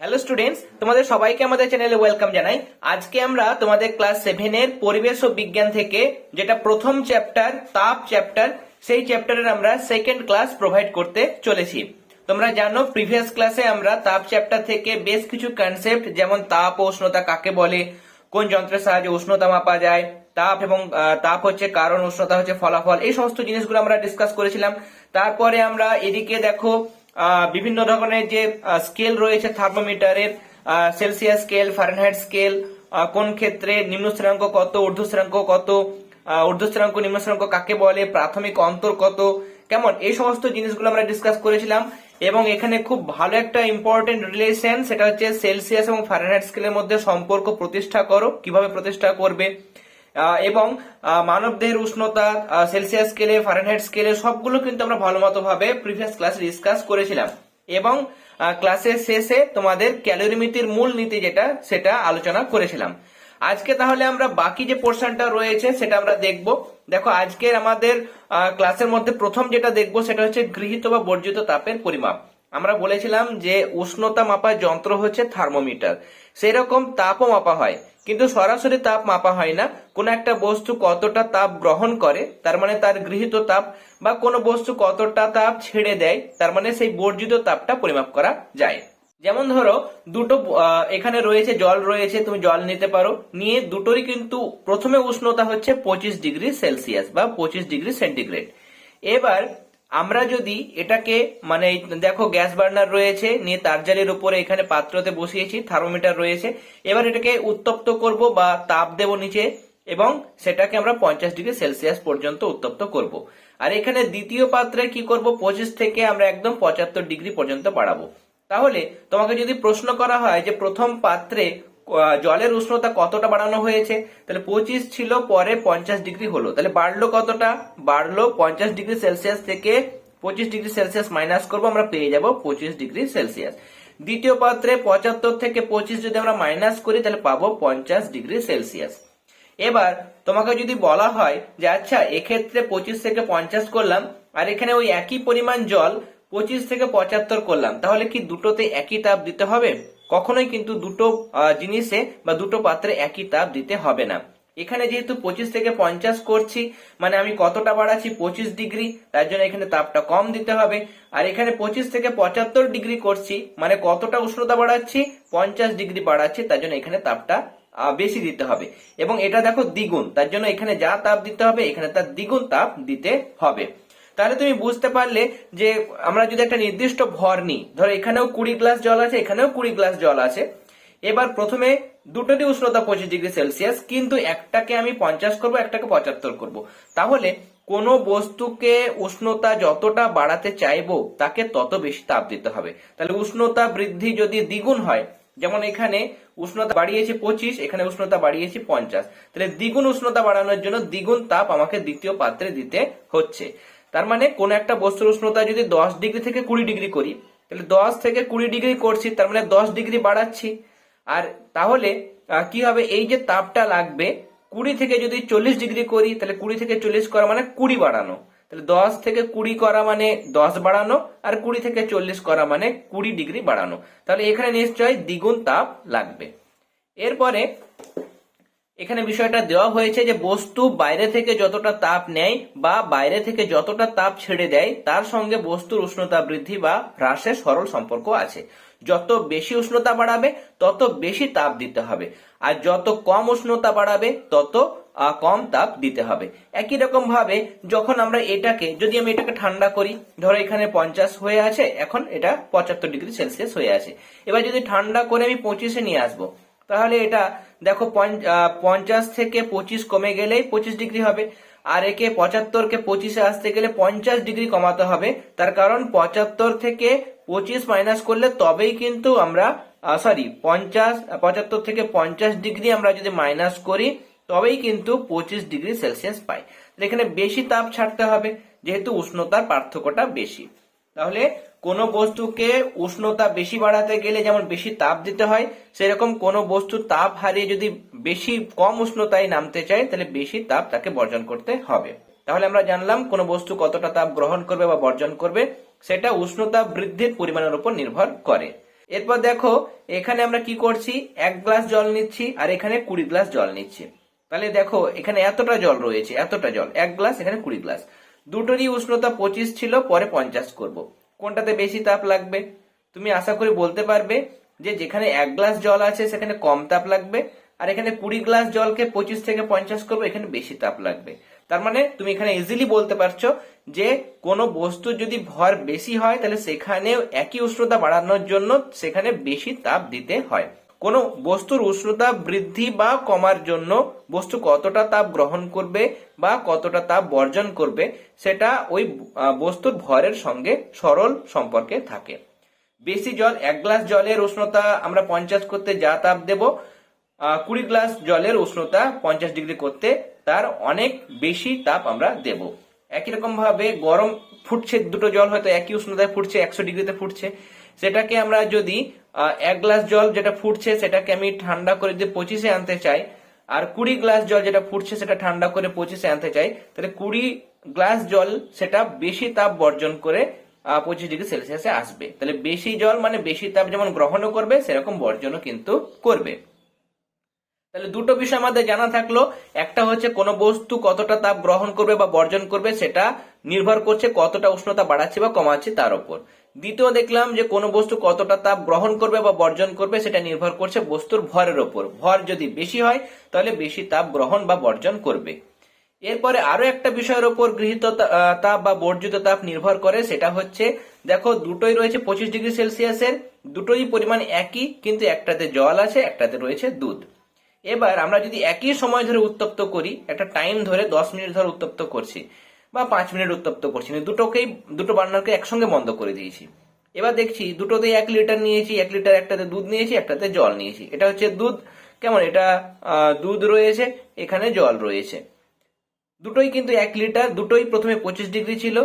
Hello students তোমাদের সবাইকে আমাদের চ্যানেলে ওয়েলকাম জানাই। আজকে আমরা তোমাদের ক্লাস সেভেনের পরিবেশ ও বিজ্ঞান থেকে যেটা প্রথম চ্যাপ্টার তাপ চ্যাপ্টার সেই চ্যাপ্টারের আমরা সেকেন্ড ক্লাস প্রোভাইড করতে চলেছি। তোমরা জানো প্রিভিয়াস ক্লাসে আমরা তাপ চ্যাপ্টার থেকে বেশ কিছু কনসেপ্ট যেমন তাপ ও উষ্ণতা কাকে বলে, কোন যন্ত্রের সাহায্যে উষ্ণতা মাপা যায়, তাপ এবং তাপ হচ্ছে কারণ, উষ্ণতা হচ্ছে ফলাফল, এই সমস্ত জিনিসগুলো আমরা ডিসকাস করেছিলাম। তারপরে আমরা এদিকে দেখো বিভিন্ন ধরনের যে স্কেল রয়েছে থার্মোমিটারের সেলসিয়াস স্কেল ফারেনহাইট স্কেল কোন ক্ষেত্রে নিম্ন শ্রেণাঙ্ক কত, ঊর্ধ্ব শ্রেণাঙ্ক কত ঊর্ধ্ব শ্রেণাঙ্ক নিম্ন শ্রেণাঙ্ক কাকে বলে, প্রাথমিক অন্তর কত, কেমন, এই সমস্ত জিনিসগুলো আমরা ডিসকাস করেছিলাম। এবং এখানে খুব ভালো একটা ইম্পর্টেন্ট রিলেশন সেটা হচ্ছে সেলসিয়াস এবং ফারেনহাইট স্কেলের মধ্যে সম্পর্ক প্রতিষ্ঠা করো, কীভাবে প্রতিষ্ঠা করবে। এবং আহ, মানবদেহের উষ্ণতা সেলসিয়াস স্কেলে ফারেনহাইট স্কেলে সবগুলো কিন্তু আমরা ভালো মতো ভাবে প্রিভিয়াস ক্লাসে ডিসকাস করেছিলাম এবং ক্লাসের শেষে তোমাদের ক্যালোরিমিতির মূল নীতি যেটা সেটা আলোচনা করেছিলাম। আজকে তাহলে আমরা বাকি যে পোর্শনটা রয়েছে সেটা আমরা দেখব। দেখো আজকের আমাদের ক্লাসের মধ্যে প্রথম যেটা দেখব সেটা হচ্ছে গৃহীত বা বর্জিত তাপের পরিমাপ। আমরা বলেছিলাম যে উষ্ণতা মাপার যন্ত্র হচ্ছে থার্মোমিটার। সেই রকম তাপও মাপা হয়, কিন্তু সরাসরি তাপ মাপা হয় না। কোন একটা বস্তু কতটা তাপ গ্রহণ করে, তার মানে তার গৃহীত তাপ, বা কোনো বস্তু কতটা তাপ ছেড়ে দেয়, তার মানে সেই বর্জিত তাপটা পরিমাপ করা যায়। যেমন ধরো, দুটো এখানে রয়েছে, জল রয়েছে, তুমি জল নিতে পারো। নিয়ে দুটোরই কিন্তু প্রথমে উষ্ণতা হচ্ছে পঁচিশ ডিগ্রি সেলসিয়াস বা পঁচিশ ডিগ্রি সেন্টিগ্রেড। এবার আমরা যদি এটাকে মানে দেখো গ্যাস বার্নার রয়েছে, নিয়ে তার জালের উপরে এখানে পাত্রতে বসিয়েছি, থার্মোমিটার রয়েছে, এবার এটাকে উত্তপ্ত করব বা তাপ দেব নিচে, এবং সেটাকে আমরা পঞ্চাশ ডিগ্রি সেলসিয়াস পর্যন্ত উত্তপ্ত করব। আর এখানে দ্বিতীয় পাত্রে কি করব? পঁচিশ থেকে আমরা একদম পঁচাত্তর ডিগ্রি পর্যন্ত বাড়াবো। তাহলে তোমাকে যদি প্রশ্ন করা হয় যে প্রথম পাত্রে জলের উষ্ণতা কতটা বাড়ানো হয়েছে? তাহলে পঁচিশ ছিল, পরে পঞ্চাশ ডিগ্রি হলো। তাহলে বাড়লো কতটা? বাড়লো পঞ্চাশ ডিগ্রি সেলসিয়াস থেকে পঁচিশ ডিগ্রি সেলসিয়াস মাইনাস করব, আমরা পেয়ে যাব পঁচিশ ডিগ্রি সেলসিয়াস। দ্বিতীয় পাত্রে পঁচাত্তর থেকে পঁচিশ যদি আমরা মাইনাস করি, তাহলে পাবো পঞ্চাশ ডিগ্রি সেলসিয়াস। এবার তোমাকে যদি বলা হয় যে আচ্ছা এক্ষেত্রে পঁচিশ থেকে পঞ্চাশ করলাম, আর এখানে ওই একই পরিমাণ জল পঁচিশ থেকে পঁচাত্তর করলাম। তাহলে কি দুটোতে একই তাপ দিতে হবে? কখনোই কিন্তু দুটো জিনিসে বা দুটো পাত্রে একই তাপ দিতে হবে না। এখানে যেহেতু পঁচিশ থেকে পঞ্চাশ করছি মানে আমি কতটা বাড়াচ্ছি? পঁচিশ ডিগ্রি, তার জন্য এখানে তাপটা কম দিতে হবে। আর এখানে পঁচিশ থেকে পঁচাত্তর ডিগ্রি করছি মানে কতটা উষ্ণতা বাড়াচ্ছি? পঞ্চাশ ডিগ্রি বাড়াচ্ছি, তার জন্য এখানে তাপটা বেশি দিতে হবে। এবং এটা দেখো দ্বিগুণ, তার জন্য এখানে যা তাপ দিতে হবে, এখানে তার দ্বিগুণ তাপ দিতে হবে। তাহলে তুমি বুঝতে পারলে যে আমরা যদি একটা নির্দিষ্ট ভর নিই, ধরো এখানেও কুড়ি গ্লাস জল আছে, এখানেও কুড়ি গ্লাস জল আছে, এবার প্রথমে দুটোতে উষ্ণতা পঁচিশ ডিগ্রি সেলসিয়াস, কিন্তু একটাকে আমি পঞ্চাশ করব, একটাকে পঁচাত্তর করব। তাহলে কোনো বস্তুকে উষ্ণতা যতটা বাড়াতে চাইব, তাকে তত বেশি তাপ দিতে হবে। তাহলে উষ্ণতা বৃদ্ধি যদি দ্বিগুণ হয়, যেমন এখানে উষ্ণতা বাড়িয়েছি পঁচিশ, এখানে উষ্ণতা বাড়িয়েছি পঞ্চাশ, তাহলে দ্বিগুণ উষ্ণতা বাড়ানোর জন্য দ্বিগুণ তাপ আমাকে দ্বিতীয় পাত্রে দিতে হচ্ছে। তার মানে কোন একটা বস্তুর উষ্ণতা যদি দশ ডিগ্রি থেকে কুড়ি ডিগ্রি করি, তাহলে দশ থেকে কুড়ি ডিগ্রি করছি, তার মানে দশ ডিগ্রি বাড়াচ্ছি। আর তাহলে কি হবে? এই যে তাপটা লাগবে, কুড়ি থেকে যদি চল্লিশ ডিগ্রি করি, তাহলে কুড়ি থেকে চল্লিশ করা মানে কুড়ি বাড়ানো। তাহলে দশ থেকে কুড়ি করা মানে দশ বাড়ানো, আর কুড়ি থেকে চল্লিশ করা মানে কুড়ি ডিগ্রি বাড়ানো। তাহলে এখানে নিশ্চয়ই দ্বিগুণ তাপ লাগবে। এরপরে এখানে বিষয়টা দেওয়া হয়েছে যে বস্তু বাইরে থেকে যতটা তাপ নেয় বা বাইরে থেকে যতটা তাপ ছেড়ে দেয়, তার সঙ্গে বস্তুর উষ্ণতা বৃদ্ধি বা হ্রাসের সরল সম্পর্ক আছে। যত বেশি উষ্ণতা বাড়াবে, তত বেশি তাপ দিতে হবে। আর যত কম উষ্ণতা বাড়াবে, তত কম তাপ দিতে হবে। একই রকম ভাবে যখন আমরা এটাকে, যদি আমি এটাকে ঠান্ডা করি, ধরো এখানে পঞ্চাশ হয়ে আছে, এখন এটা পঁচাত্তর ডিগ্রি সেলসিয়াস হয়ে আছে। এবার যদি ঠান্ডা করে আমি পঁচিশে নিয়ে আসব তাহলে এটা দেখো পঞ্চ- পঞ্চাশ থেকে পঁচিশ কমে গেলেই পঁচিশ ডিগ্রি হবে। আর একে পঁচাত্তরকে পঁচিশে আসতে গেলে পঞ্চাশ ডিগ্রি কমাতে হবে। তার কারণ পঁচাত্তর থেকে পঁচিশ মাইনাস করলে তবেই কিন্তু আমরা সরি পঞ্চাশ পঁচাত্তর থেকে পঞ্চাশ ডিগ্রি আমরা যদি মাইনাস করি, তবেই কিন্তু পঁচিশ ডিগ্রি সেলসিয়াস পাই। এখানে বেশি তাপ ছাড়তে হবে, যেহেতু উষ্ণতার পার্থক্যটা বেশি। তাহলে কোনো বস্তুকে উষ্ণতা বেশি বাড়াতে গেলে যেমন বেশি তাপ দিতে হয়, সেরকম কোনো বস্তু তাপ হারিয়ে যদি বেশি কম উষ্ণতায় নামতে চায়, তাহলে বেশি তাপ তাকে বর্জন করতে হবে। তাহলে আমরা জানলাম কোনো বস্তু কতটা তাপ গ্রহণ করবে বা বর্জন করবে, সেটা উষ্ণতা বৃদ্ধির পরিমাণের উপর নির্ভর করে। এরপর দেখো, এখানে আমরা কি করছি? এক গ্লাস জল নিচ্ছি আর এখানে কুড়ি গ্লাস জল নিচ্ছি। তাহলে দেখো, এখানে এতটা জল রয়েছে, এতটা জল, এক গ্লাস, এখানে কুড়ি গ্লাস। দুটোরই উষ্ণতা পঁচিশ ছিল, পরে পঞ্চাশ করব। কোনটাতে বেশি তাপ লাগবে? তুমি আশা করি বলতে পারবে যে যেখানে এক গ্লাস জল আছে, সেখানে কম তাপ লাগবে। আর এখানে কুড়ি গ্লাস জলকে পঁচিশ থেকে পঞ্চাশ করব, এখানে বেশি তাপ লাগবে। তার মানে তুমি এখানে ইজিলি বলতে পারছ যে কোনো বস্তু যদি ভর বেশি হয়, তাহলে সেখানে একই উষ্ণতা বাড়ানোর জন্য সেখানে বেশি তাপ দিতে হয়। কোনো বস্তুর উষ্ণতা বৃদ্ধি বা কমার জন্য বস্তু কতটা তাপ গ্রহণ করবে বা কতটা তাপ বর্জন করবে, সেটা ওই বস্তুর ভরের সঙ্গে সরল সম্পর্কে থাকে। বেশি জল, এক গ্লাস জলের উষ্ণতা আমরা পঞ্চাশ করতে যা তাপ দেব কুড়ি গ্লাস জলের উষ্ণতা পঞ্চাশ ডিগ্রি করতে তার অনেক বেশি তাপ আমরা দেব। একই রকম ভাবে গরম ফুটছে, দুটো জল হয়তো একই উষ্ণতায় ফুটছে, একশো ডিগ্রিতে ফুটছে। সেটাকে আমরা যদি এক গ্লাস জল যেটা ফুটছে সেটাকে আমি ঠান্ডা করে দিয়ে পঁচিশে আনতে চাই, আর কুড়ি গ্লাস জল যেটা ফুটছে সেটা ঠান্ডা করে পঁচিশে আনতে চাই, তাহলে কুড়ি গ্লাস জল সেটা বেশি তাপ বর্জন করে পঁচিশ ডিগ্রি সেলসিয়াসে আসবে। তাহলে বেশি জল মানে বেশি তাপ যেমন গ্রহণও করবে, সেরকম বর্জনও কিন্তু করবে। তাহলে দুটো বিষয় আমাদের জানা থাকল। একটা হচ্ছে কোন বস্তু কতটা তাপ গ্রহণ করবে বা বর্জন করবে সেটা নির্ভর করছে কতটা উষ্ণতা বাড়াচ্ছে বা কমাচ্ছে তার উপর দ্বিতীয় দেখলাম যে কোন বস্তু কতটা তাপ গ্রহণ করবে বা বর্জন করবে সেটা নির্ভর করছে বস্তুর ভরের ওপর। ভর যদি বেশি হয়, তাহলে বেশি তাপ গ্রহণ বা বর্জন করবে। এরপরে আরও একটা বিষয়ের উপর গৃহীত তাপ বা বর্জিত তাপ নির্ভর করে, সেটা হচ্ছে, দেখো দুটোই রয়েছে পঁচিশ ডিগ্রি সেলসিয়াসের, দুটোই পরিমাণ একই, কিন্তু একটাতে জল আছে, একটাতে রয়েছে দুধ। এবার আমরা যদি একই সময় ধরে উত্তপ্ত করি, একটা টাইম ধরে দশ মিনিট ধরে উত্তপ্ত করছি বা পাঁচ মিনিট উত্তপ্ত করছি। না দুটোকেই, দুটো বার্নারকে একসঙ্গে বন্ধ করে দিয়েছি। এবার দেখছি দুটোতেই এক লিটার নিয়েছি, এক লিটার একটাতে দুধ নিয়েছি, একটাতে জল নিয়েছি। এটা হচ্ছে দুধ, কেমন? এটা দুধ রয়েছে, এখানে জল রয়েছে। দুটোই কিন্তু এক লিটার, দুটোই প্রথমে পঁচিশ ডিগ্রি ছিল।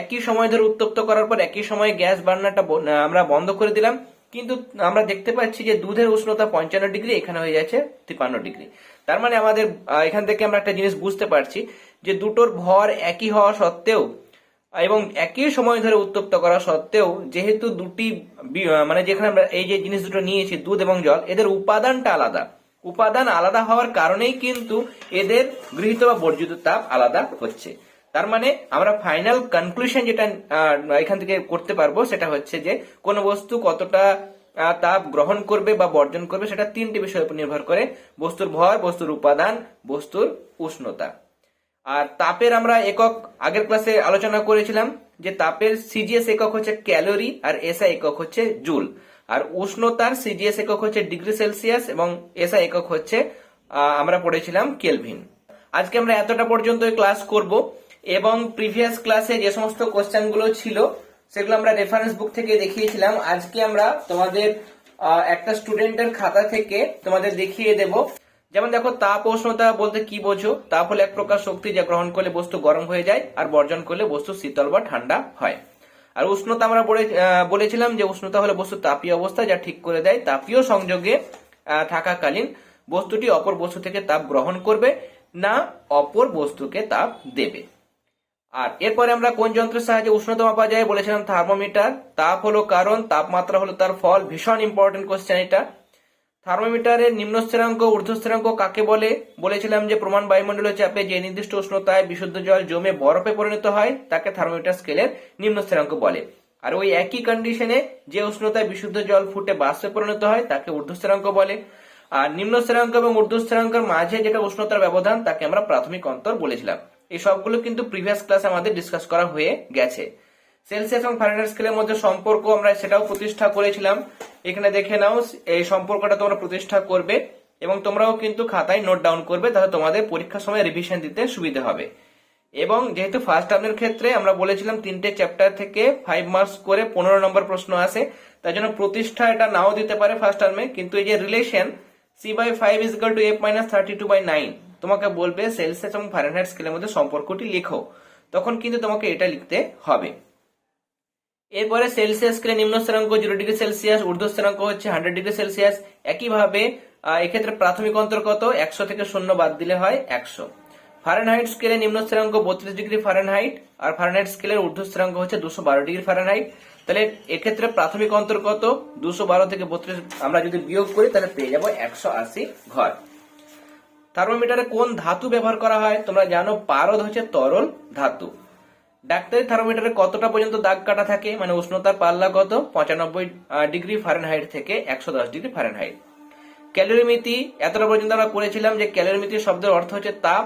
একই সময় ধরে উত্তপ্ত করার পর একই সময় গ্যাস বার্নারটা আমরা বন্ধ করে দিলাম। কিন্তু আমরা দেখতে পাচ্ছি যে দুধের উষ্ণতা পঞ্চান্ন ডিগ্রি, এখানে হয়ে যাচ্ছে তিপ্পান্ন ডিগ্রি। তার মানে আমাদের এখান থেকে আমরা একটা জিনিস বুঝতে পারছি যে দুটোর ভর একই হওয়া সত্ত্বেও এবং একই সময় ধরে উত্তপ্ত করা সত্ত্বেও যেহেতু দুটি মানে যেখানে আমরা এই যে জিনিস দুটো নিয়েছি, দুধ এবং জল, এদের উপাদানটা আলাদা। উপাদান আলাদা হওয়ার কারণেই কিন্তু এদের গৃহীত বা বর্জিত তাপ আলাদা হচ্ছে। তার মানে আমরা ফাইনাল কনক্লুশন যেটা এখান থেকে করতে পারব, সেটা হচ্ছে যে কোন বস্তু কতটা তাপ গ্রহণ করবে বা বর্জন করবে সেটা তিনটি বিষয়ের উপর নির্ভর করে। বস্তুর ভর বস্তুর উপাদান, বস্তুর উষ্ণতা। আর তাপের আমরা একক, আগের ক্লাসে আলোচনা করেছিলাম যে তাপের সিজিএস একক হচ্ছে ক্যালোরি আর এসআই একক হচ্ছে জুল। আর উষ্ণতার সিজিএস একক হচ্ছে ডিগ্রি সেলসিয়াস এবং এসআই একক হচ্ছে আমরা পড়েছিলাম কেলভিন। আজকে আমরা এতটা পর্যন্ত ক্লাস করব। এবং প্রিভিয়াস ক্লাসে যে সমস্ত কোশ্চেনগুলো ছিল, সেগুলো আমরা রেফারেন্স বুক থেকে দেখিয়েছিলাম। আজকে আমরা তোমাদের একটা স্টুডেন্টের খাতা থেকে তোমাদের দেখিয়ে দেব। যেমন দেখো, তাপ উষ্ণতা বলতে কি বোঝো? তাপ হলো এক প্রকার শক্তি যা গ্রহণ করলে বস্তু গরম হয়ে যায় আর বর্জন করলে বস্তু শীতল বা ঠান্ডা হয়। আর উষ্ণতা আমরা বলে- বলেছিলাম যে উষ্ণতা হলো বস্তু তাপীয় অবস্থা যা ঠিক করে দেয়। তাপীয় সংযোগে থাকাকালীন বস্তুটি অপর বস্তু থেকে তাপ গ্রহণ করবে, না অপর বস্তুকে তাপ দেবে। আর এরপরে আমরা কোন যন্ত্রের সাহায্যে উষ্ণতা মাপা যায় বলেছিলাম থার্মোমিটার? তাপ হলো কারণ, তাপমাত্রা হলো তার ফল। ভীষণ ইম্পর্টেন্ট কোশ্চেন এটা। থার্মোমিটারের নিম্ন স্থিরাঙ্ক, ঊর্ধ্ব স্থিরাঙ্ক কাকে বলে? বলেছিলাম যে প্রমাণ বায়ুমণ্ডলীয় চাপে যে নির্দিষ্ট উষ্ণতায় বিশুদ্ধ জল জমে বরফে পরিণত হয়, তাকে থার্মোমিটার স্কেলের নিম্ন স্থিরাঙ্ক বলে। আর ওই একই কন্ডিশনে যে উষ্ণতায় বিশুদ্ধ জল ফুটে বাষ্পে পরিণত হয়, তাকে ঊর্ধ্ব স্থিরাঙ্ক বলে। আর নিম্ন স্থিরাঙ্ক এবং ঊর্ধ্ব স্থিরাঙ্কের মাঝে যেটা উষ্ণতার ব্যবধান, তাকে আমরা প্রাথমিক অন্তর বলেছিলাম। এই সবগুলো কিন্তু প্রিভিয়াস ক্লাসে আমাদের ডিসকাস করা হয়ে গেছে। সেলসিয়াস এবং ফারেনহাইট স্কেলের মধ্যে সম্পর্ক আমরা সেটাও প্রতিষ্ঠা করেছিলাম। এখানে দেখে নাও, এই সম্পর্কটা তোমরা প্রতিষ্ঠা করবে এবং তোমরাও কিন্তু খাতায় নোট ডাউন করবে, তাহলে তোমাদের পরীক্ষার সময় রিভিশন দিতে সুবিধা হবে। এবং যেহেতু ফার্স্ট টার্মের ক্ষেত্রে আমরা বলেছিলাম তিনটে চ্যাপ্টার থেকে ফাইভ মার্কস করে পনেরো নম্বর প্রশ্ন আসে, তাই জন্য প্রতিষ্ঠা এটা নাও দিতে পারে ফার্স্ট টার্মে কিন্তু এই যে relation C by five is to F minus thirty two by nine তোমাকে বলবে সেলসিয়াস এবং ফারেনহাইট স্কেলের মধ্যে সম্পর্কটি লেখো। তখন কিন্তু তোমাকে এটা লিখতে হবে। এরপরে সেলসিয়াস স্কেলে নিম্ন স্থিরাঙ্ক জিরো ডিগ্রি সেলসিয়াস, ঊর্ধ্ব স্থিরাঙ্ক হচ্ছে হান্ড্রেড ডিগ্রি সেলসিয়াস। একইভাবে এক্ষেত্রে প্রাথমিক অন্তর কত? একশো থেকে শূন্য বাদ দিলে হয় একশো। ফারেনহাইট স্কেলে নিম্ন স্থিরাঙ্ক বত্রিশ ডিগ্রি ফারেনহাইট, আর ফারেনহাইট স্কেলের ঊর্ধ্ব স্থিরাঙ্ক হচ্ছে দুশো বারো ডিগ্রি ফারেনহাইট। তাহলে এক্ষেত্রে প্রাথমিক অন্তর কত? দুশো বারো থেকে বত্রিশ। আমরা যদি বিয়োগ করি, তাহলে পেয়ে যাব একশো আশি ঘর। থার্মোমিটারে কোন ধাতু ব্যবহার করা হয়? তোমরা জানো পারদ হচ্ছে তরল ধাতু। ডাক্তারি থার্মোমিটারে কতটা পর্যন্ত দাগ কাটা থাকে? মানে উষ্ণতার পাল্লা কত? পঁচানব্বই ডিগ্রি ফারেনহাইট থেকে একশো দশ ডিগ্রি ফারেনহাইট। ক্যালোরিমিতি এতটা পর্যন্ত আমরা পড়েছিলাম যে ক্যালোরিমিতি শব্দের অর্থ হচ্ছে তাপ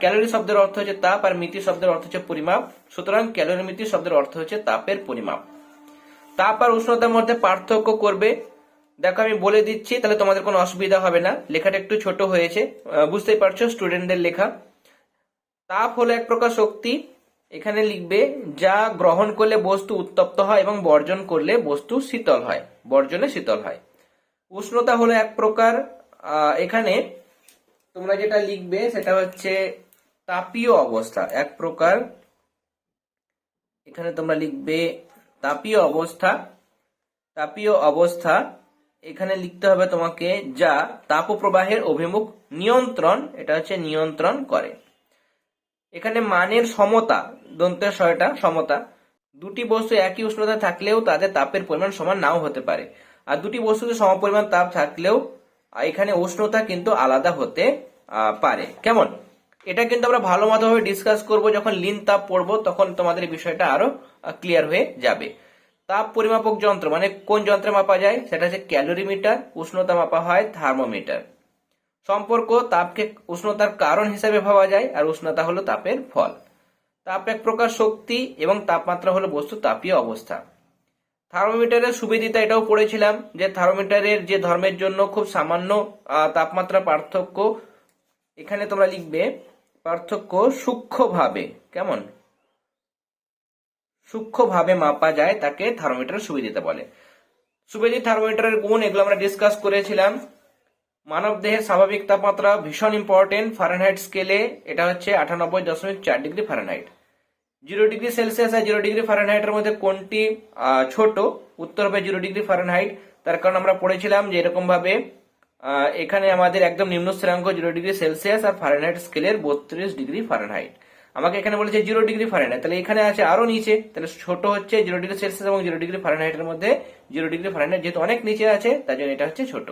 ক্যালোরি শব্দের অর্থ হচ্ছে তাপ আর মিতি শব্দের অর্থ হচ্ছে পরিমাপ। সুতরাং ক্যালোরিমিতি শব্দের অর্থ হচ্ছে তাপের পরিমাপ। তাপ আর উষ্ণতার মধ্যে পার্থক্য করবে দেখো, আমি বলে দিচ্ছি, তাহলে তোমাদের কোনো অসুবিধা হবে না। লেখাটা একটু ছোট হয়েছে। বুঝতেই পারছ, স্টুডেন্টদের লেখা। তাপ হলো এক প্রকার শক্তি। এখানে লিখবে, যা গ্রহণ করলে বস্তু উত্তপ্ত হয় এবং বর্জন করলে বস্তু শীতল হয়, বর্জনে শীতল হয়। উষ্ণতা হলো এক প্রকার। এখানে তোমরা যেটা লিখবে, সেটা হচ্ছে তাপীয় অবস্থা, এক প্রকার। এখানে তোমরা লিখবে, তাপীয় অবস্থা তাপীয় অবস্থা এখানে লিখতে হবে তোমাকে যা তাপপ্রবাহের অভিমুখ নিয়ন্ত্রণ, এটা হচ্ছে নিয়ন্ত্রণ করে। এখানে মানের সমতা, দন্তের শয়টা সমতা। দুটি বস্তু একই উষ্ণতা থাকলেও তাদের তাপের পরিমাণ সমান নাও হতে পারে। আর দুটি বস্তুতে সমপরিমাণ তাপ থাকলেও এখানে উষ্ণতা কিন্তু আলাদা হতে পারে। কেমন? এটা কিন্তু আমরা ভালো মতোভাবে ডিসকাস করব, যখন লিন তাপ পড়ব, তখন তোমাদের বিষয়টা আরও ক্লিয়ার হয়ে যাবে। তাপ পরিমাপক যন্ত্র মানে কোন যন্ত্রে মাপা যায়? সেটা হচ্ছে ক্যালোরিমিটার, উষ্ণতা মাপা হয় থার্মোমিটার। সম্পর্ক তাপকে, উষ্ণতার কারণ হিসেবে ভাবা যায়, আর উষ্ণতা হলো তাপের ফল। তাপ এক প্রকার শক্তি এবং তাপমাত্রা হলো বস্তু তাপীয় অবস্থা। থার্মোমিটারের সুবিধিতা এটাও পড়েছিলাম যে থার্মোমিটারের যে ধর্মের জন্য খুব সামান্য তাপমাত্রা পার্থক্য, এখানে তোমরা লিখবে পার্থক্য সূক্ষ্মভাবে, কেমন? সূক্ষ্মভাবে মাপা যায় তাকে থার্মোমিটারের সুবিদিতা বলে। সুবিদিত থার্মোমিটারের গুণ এগুলো আমরা ডিসকাস করেছিলাম। মানব দেহের স্বাভাবিক তাপমাত্রা ভীষণ ইম্পর্টেন্ট ফারেনহাইট স্কেলে এটা হচ্ছে আটানব্বই দশমিক চার degree Fahrenheit zero degree Celsius আর জিরো ডিগ্রি ফারেনহাইটের মধ্যে কোনটি ছোট? উত্তর হবে জিরো ডিগ্রি ফারেনহাইট তার কারণ আমরা পড়েছিলাম যে এরকম ভাবে এখানে আমাদের একদম নিম্ন স্থিরাঙ্ক জিরো ডিগ্রি সেলসিয়াস আর ফারেনহাইট স্কেলের বত্রিশ ডিগ্রি ফারেনহাইট আমাকে এখানে বলেছে জিরো ডিগ্রি ফারেনহাইট তাহলে এখানে আছে আরও নিচে। তাহলে ছোট হচ্ছে জিরো ডিগ্রি সেলসিয়াস এবং জিরো ডিগ্রি ফারেনহাইটের মধ্যে জিরো ডিগ্রি ফারেনহাইট যেহেতু অনেক নিচে আছে, তার জন্য এটা হচ্ছে ছোট।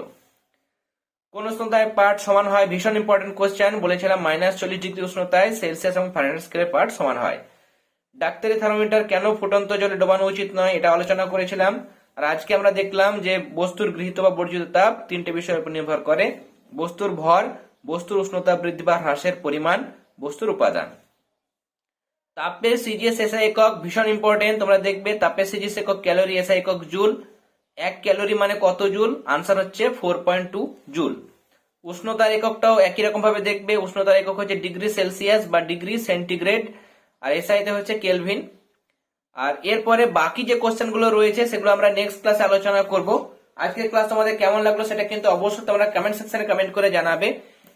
কোন উষ্ণতায় পার্ট সমান হয়? ভীষণ ইম্পর্টেন্ট কোশ্চেন বলেছিলাম মাইনাস চল্লিশ ডিগ্রি উষ্ণতায় সেলসিয়াস এবং ফারেনহাইট স্কেলের পার্ট সমান হয়। ডাক্তারি থার্মোমিটার কেন ফুটন্ত জলে ডোবানো উচিত নয়? এটা আলোচনা করেছিলাম। আর আজকে আমরা দেখলাম যে বস্তুর গৃহীত বা বর্জিত তাপ তিনটে বিষয়ের উপর নির্ভর করে। বস্তুর ভর, বস্তুর উষ্ণতা বৃদ্ধি বা হ্রাসের পরিমাণ, বস্তুর উপাদান। তাপের সিজিএস এসআই একক, ভীষণ ইম্পর্টেন্ট তোমরা দেখবে তাপের সিজিএস একক ক্যালোরি এসআই একক জুল। এক ক্যালোরি মানে কত জুল? আনসার হচ্ছে ফোর পয়েন্ট টু জুল। উষ্ণতার এককটাও একই রকম ভাবে দেখবে, উষ্ণতার একক হচ্ছে ডিগ্রি সেলসিয়াস বা ডিগ্রি সেন্টিগ্রেড আর এসআইতে হচ্ছে কেলভিন আর এরপরে বাকি যে কোশ্চেনগুলো রয়েছে, সেগুলো আমরা নেক্সট ক্লাসে আলোচনা করব। আজকের ক্লাস তোমাদের কেমন লাগল সেটা কিন্তু অবশ্যই তোমরা কমেন্ট সেকশনে কমেন্ট করে জানাবে।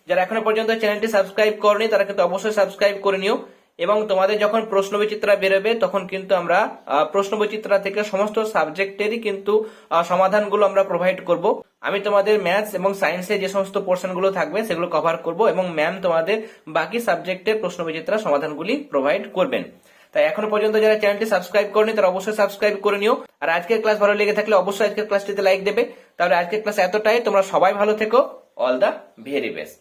যারা এখনও পর্যন্ত চ্যানেলটি সাবস্ক্রাইব করনি, তারা কিন্তু অবশ্যই সাবস্ক্রাইব করে নিও। এবং তোমাদের যখন প্রশ্ন বিচিত্রা বেরোবে, তখন কিন্তু আমরা প্রশ্ন বিচিত্রা থেকে সমস্ত সাবজেক্টেরই কিন্তু সমাধানগুলো আমরা প্রোভাইড করব। আমি তোমাদের ম্যাথস এবং সায়েন্সে যে সমস্ত পোর্শনগুলো থাকবে, সেগুলো কভার করব এবং ম্যাম তোমাদের বাকি সাবজেক্টের প্রশ্ন বিচিত্রা সমাধানগুলি প্রোভাইড করবেন। তাই এখনও পর্যন্ত যারা চ্যানেলটি সাবস্ক্রাইব করেনি, তারা অবশ্যই সাবস্ক্রাইব করে নিও। আর আজকের ক্লাস ভালো লেগে থাকলে অবশ্যই আজকের ক্লাসটিতে লাইক দেবে। তাহলে আজকের ক্লাস এতটাই, তোমরা সবাই ভালো থেকো। All the very best